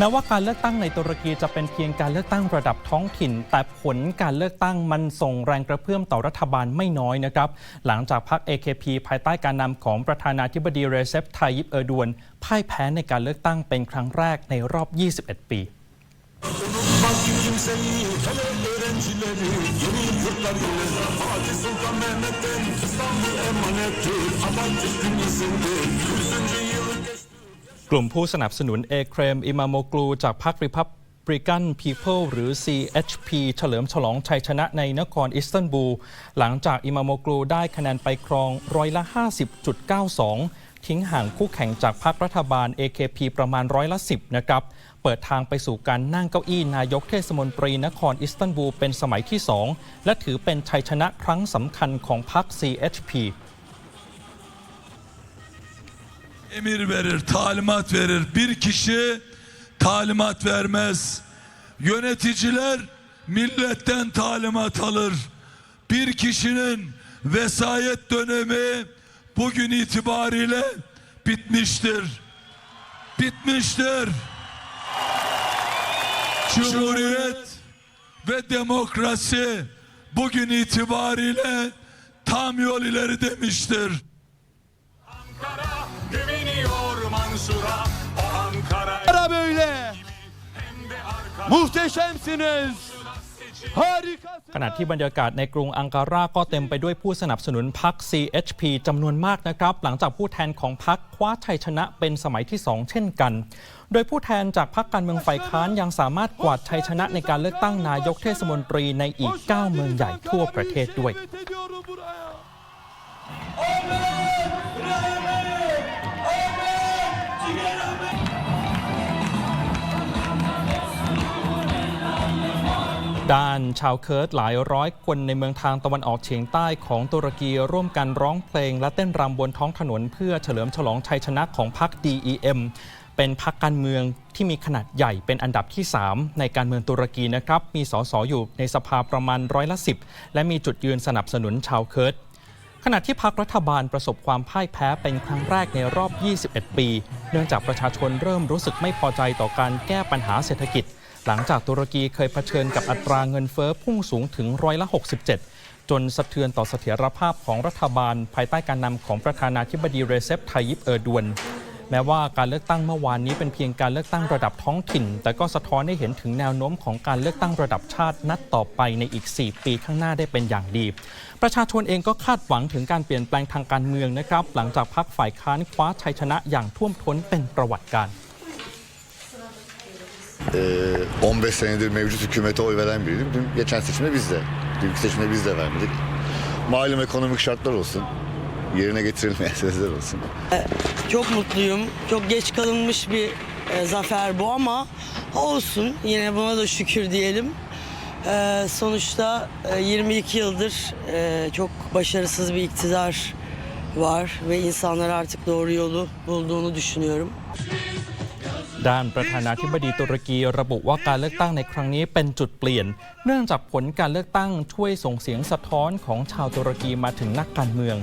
แม้ว่าการเลือกตั้งในตุรกีจะเป็นเพียงการเลือกตั้งระดับท้องถิ่น แต่ผลการเลือกตั้งมันส่งแรงกระเพื่อมต่อรัฐบาลไม่น้อยนะครับ หลังจากพรรค AKP ภายใต้การนำของประธานาธิบดีเรเซปไทยิปเออร์ดวนพ่ายแพ้ในการเลือกตั้งเป็นครั้งแรกในรอบ 21 ปี Fatih Sultan Mehmet'ten İstanbul emaneti Atatürk izindir Yüzüncü yılı geçti กลุ่มผู้สนับสนุนเอเครมอิมาโมกลูจากพรรค Republican People หรือ CHP เฉลิมฉลองชัยชนะในนครอิสตันบูล หลังจากอิมาโมกลูได้คะแนนไปครองร้อยละ 50.92 ทิ้งห่างคู่แข่งจากพรรครัฐบาล AKP ประมาณร้อยละ 10 นะครับ เปิดทางไปสู่การนั่งเก้าอี้นายกเทศมนตรีนครอิสตันบูลเป็นสมัยที่ 2 และถือเป็นชัยชนะครั้งสำคัญของพรรค CHP emir verir, talimat verir. Bir kişi talimat vermez. Yöneticiler milletten talimat alır. Bir kişinin vesayet dönemi bugün itibariyle bitmiştir. Bitmiştir. Cumhuriyet ve demokrasi bugün itibariyle tam yol ileri demiştir. Mansur'a O Ankara Ankara böyle. Muhteşemsiniz. Harikasınız. ขณะที่บรรยากาศในกรุงอังการาก็เต็มไปด้วยผู้สนับสนุนพรรค CHP จำนวนมากนะครับ หลังจากผู้แทนของพรรคคว้าชัยชนะเป็นสมัยที่ 2 เช่นกัน โดยผู้แทนจากพรรคการเมืองฝ่ายค้านยังสามารถกวาดชัยชนะในการเลือกตั้งนายกเทศมนตรีในอีก 9 เมืองใหญ่ทั่วประเทศด้วย Davet ด้านชาวเคิร์ดหลายร้อยคนในเมืองทางตะวันออกเฉียงใต้ของตุรกีร่วมกันร้องเพลงและเต้นรำบนท้องถนนเพื่อเฉลิมฉลองชัยชนะของพรรค DEM เป็นพรรคการเมืองที่มีขนาดใหญ่เป็นอันดับที่ 3 ในการเมืองตุรกีนะครับ มีสสอยู่ในสภาประมาณร้อยละ10และมีจุดยืนสนับสนุนชาวเคิร์ดขณะที่พรรครัฐบาลประสบความพ่ายแพ้เป็นครั้งแรกในรอบ 21 ปี เนื่องจากประชาชนเริ่มรู้สึกไม่พอใจต่อการแก้ปัญหาเศรษฐกิจ หลังจากตุรกีเคยเผชิญกับอัตราเงินเฟ้อพุ่งสูงถึงร้อยละ 67 จนสะเทือนต่อเสถียรภาพของรัฐบาล ภายใต้การนำของประธานาธิบดีเรเซปไทยิปเออร์ดวนแม้ว่าการเลือกตั้งเมื่อวานนี้เป็นเพียงการเลือกตั้งระดับท้องถิ่น แต่ก็สะท้อนให้เห็นถึงแนวโน้มของการเลือกตั้งระดับชาตินัดต่อไปในอีก 4 ปีข้างหน้าได้เป็นอย่างดี ประชาชนเองก็คาดหวังถึงการเปลี่ยนแปลงทางการเมืองนะครับ หลังจากพรรคฝ่ายค้านคว้าชัยชนะอย่างท่วมท้นเป็นประวัติการณ์ Ee, 15 senedir mevcut hükümete oy veren biriydim. Dün geçen seçimde biz de, dünkü seçimde biz de vermedik. Malum ekonomik şartlar olsun, yerine getirilmeyen sözler olsun. Çok mutluyum. Çok geç kalınmış bir e, zafer bu ama olsun. Yine buna da şükür diyelim. E, sonuçta e, 22 yıldır e, çok başarısız bir iktidar var ve insanlar artık doğru yolu bulduğunu düşünüyorum. ด้านประธานาธิบดีตุรกีระบุว่าการเลือกตั้งในครั้งนี้เป็นจุดเปลี่ยน เนื่องจากผลการเลือกตั้งช่วยส่งเสียงสะท้อนของชาวตุรกีมาถึงนักการเมือง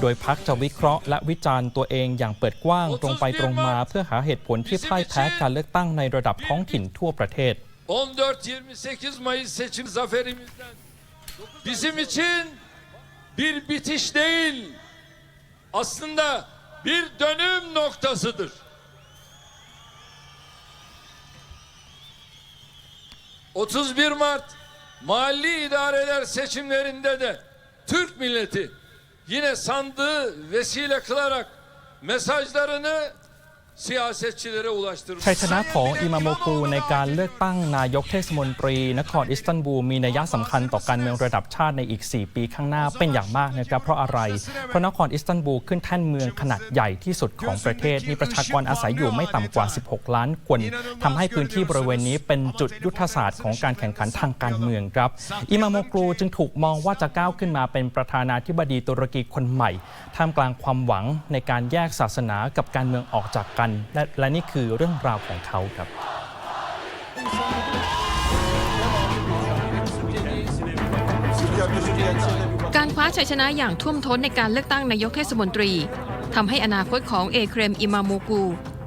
โดยพักจะวิเคราะห์และวิจารณ์ตัวเองอย่างเปิดกว้างตรงไปตรงมา เพื่อหาเหตุผลที่พ่ายแพ้การเลือกตั้งในระดับท้องถิ่นทั่วประเทศ 14-28 Mayıs seçim zaferimizden bizim için bir bitiş değil aslında bir dönüm noktasıdır. ...31 Mart mahalli idareler seçimlerinde de Türk milleti yine sandığı vesile kılarak mesajlarını. ชัยชนะของอิมาโมกูในการเลือกตั้งนายกเทศมนตรี นครอิสตันบูลมีนัยสำคัญต่อการเมืองระดับชาติในอีก 4 ปีข้างหน้าเป็นอย่างมากนะครับ เพราะอะไร เพราะนครอิสตันบูลขึ้นแท่นเมืองขนาดใหญ่ที่สุดของประเทศ มีประชากรอาศัยอยู่ไม่ต่ำกว่า 16 ล้านคนทำให้พื้นที่บริเวณนี้เป็นจุดยุทธศาสตร์ของการแข่งขันทางการเมืองครับอิมาโมกูจึงถูกมองว่าจะก้าวขึ้นมาเป็นประธานาธิบดีตุรกีคนใหม่ท่ามกลางความหวังในการแยกศาสนากับการเมืองออกจากกันและและนี่คือเรื่องราวของเขาครับการคว้าชัยชนะอย่างท่วมท้นในการเลือกตั้งนายกเทศมนตรีทำให้อนาคตของเอเครมอิมาโมกู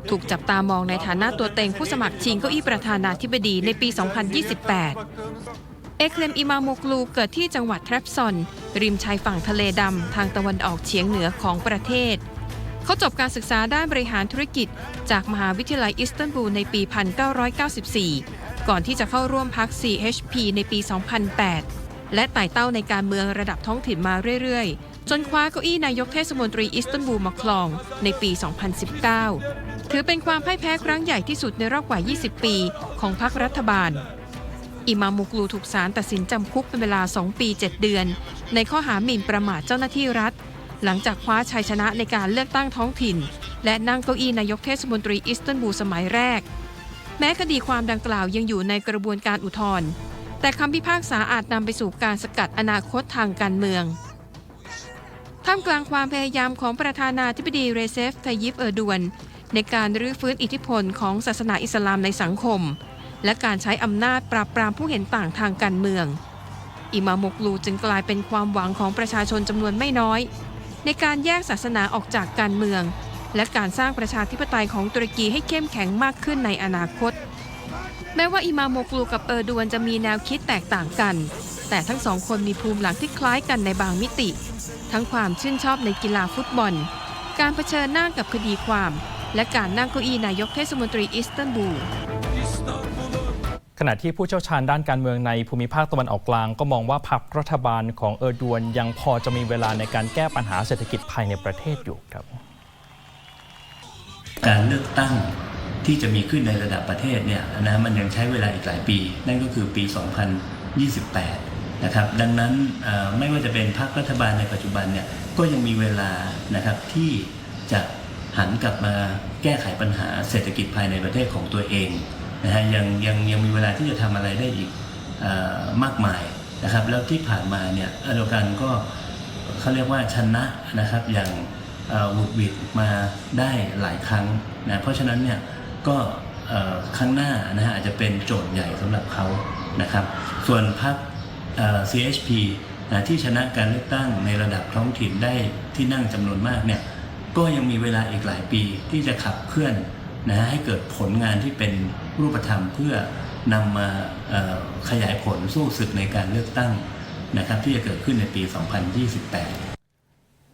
ถูกจับตามองในฐานะตัวเต็งผู้สมัครชิงเก้าอี้ประธานาธิบดีในปี 2028 เอเคลมอิมาโมกลูเกิดที่จังหวัดแทรปซอน ริมชายฝั่งทะเลดำทางตะวันออกเฉียงเหนือของประเทศ เขาจบการศึกษาด้านบริหารธุรกิจ จากมหาวิทยาลัยอิสตันบูลในปี 1994 ก่อนที่จะเข้าร่วมพรรค CHP ในปี 2008 และไต่เต้าในการเมืองระดับท้องถิ่นมาเรื่อยๆ จนคว้าเก้าอี้นายกเทศมนตรีอิสตันบูลมาครองในปี 2019 ถือเป็นความพ่ายแพ้ครั้งใหญ่ที่สุดในรอบกว่า 20 ปีของพรรครัฐบาลอิมามุกลูถูกศาลตัดสินจำคุกเป็นเวลา 2 ปี 7 เดือน ในข้อหาหมิ่นประมาทเจ้าหน้าที่รัฐ หลังจากคว้าชัยชนะในการเลือกตั้งท้องถิ่น และนั่งเก้าอี้นายกเทศมนตรีอิสตันบูลสมัยแรก แม้คดีความดังกล่าวยังอยู่ในกระบวนการอุทธรณ์แต่คำพิพากษาอาจนำไปสู่การสกัดอนาคตทางการเมืองท่ามกลางความพยายามของประธานาธิบดีเรเซฟไทยิปเออร์ดวน ในการรื้อฟื้นอิทธิพลของศาสนาอิสลามในสังคม และการใช้อำนาจปราบปรามผู้เห็นต่างทางการเมือง อิมามมกลูจึงกลายเป็นความหวังของประชาชนจำนวนไม่น้อย ในการแยกศาสนาออกจากการเมือง และการสร้างประชาธิปไตยของตุรกีให้เข้มแข็งมากขึ้นในอนาคต แม้ว่าอิมามโมกลูกับเออร์ดวนจะมีแนวคิดแตกต่างกัน แต่ทั้งสองคนมีภูมิหลังที่คล้ายกันในบางมิติ ทั้งความชื่นชอบในกีฬาฟุตบอล การเผชิญหน้ากับคดีความ และการนั่งเก้าอี้นายกเทศมนตรีอิสตันบูล ขณะที่ผู้เชี่ยวชาญด้านการเมืองในภูมิภาคตะวันออกกลาง ก็มองว่าพรรครัฐบาลของเออร์ดวนยังพอจะมีเวลาในการแก้ปัญหาเศรษฐกิจภายในประเทศอยู่ครับ การเลือกตั้งที่จะมีขึ้นในระดับประเทศเนี่ยนะมันยังใช้เวลาอีกหลายปี นั่นก็คือปี 2028 นะครับ ดังนั้นไม่ว่าจะเป็นพรรครัฐบาลในปัจจุบันเนี่ยก็ยังมีเวลานะครับที่จะหันกลับมาแก้ไขปัญหาเศรษฐกิจภายในประเทศของตัวเอง นะฮะยังยังยังมีเวลาที่จะทำอะไรได้อีกอมากมายนะครับ แล้วที่ผ่านมาเนี่ยเออร์โดกันก็เขาเรียกว่าชนะนะครับอย่างวุดวิดมาได้หลายครั้งนะเพราะฉะนั้นเนี่ยก็ครั้งหน้านะฮะอาจจะเป็นโจทย์ใหญ่สำหรับเขานะครับ ส่วนพรรค CHP นะที่ชนะการเลือกตั้งในระดับท้องถิ่นได้ที่นั่งจำนวนมากเนี่ยก็ยังมีเวลาอีกหลายปีที่จะขับเคลื่อน นะฮะให้เกิดผลงานที่เป็นรูปธรรมเพื่อนำมาขยายผลสู้ศึกในการเลือกตั้งนะครับที่จะเกิดขึ้นในปี 2028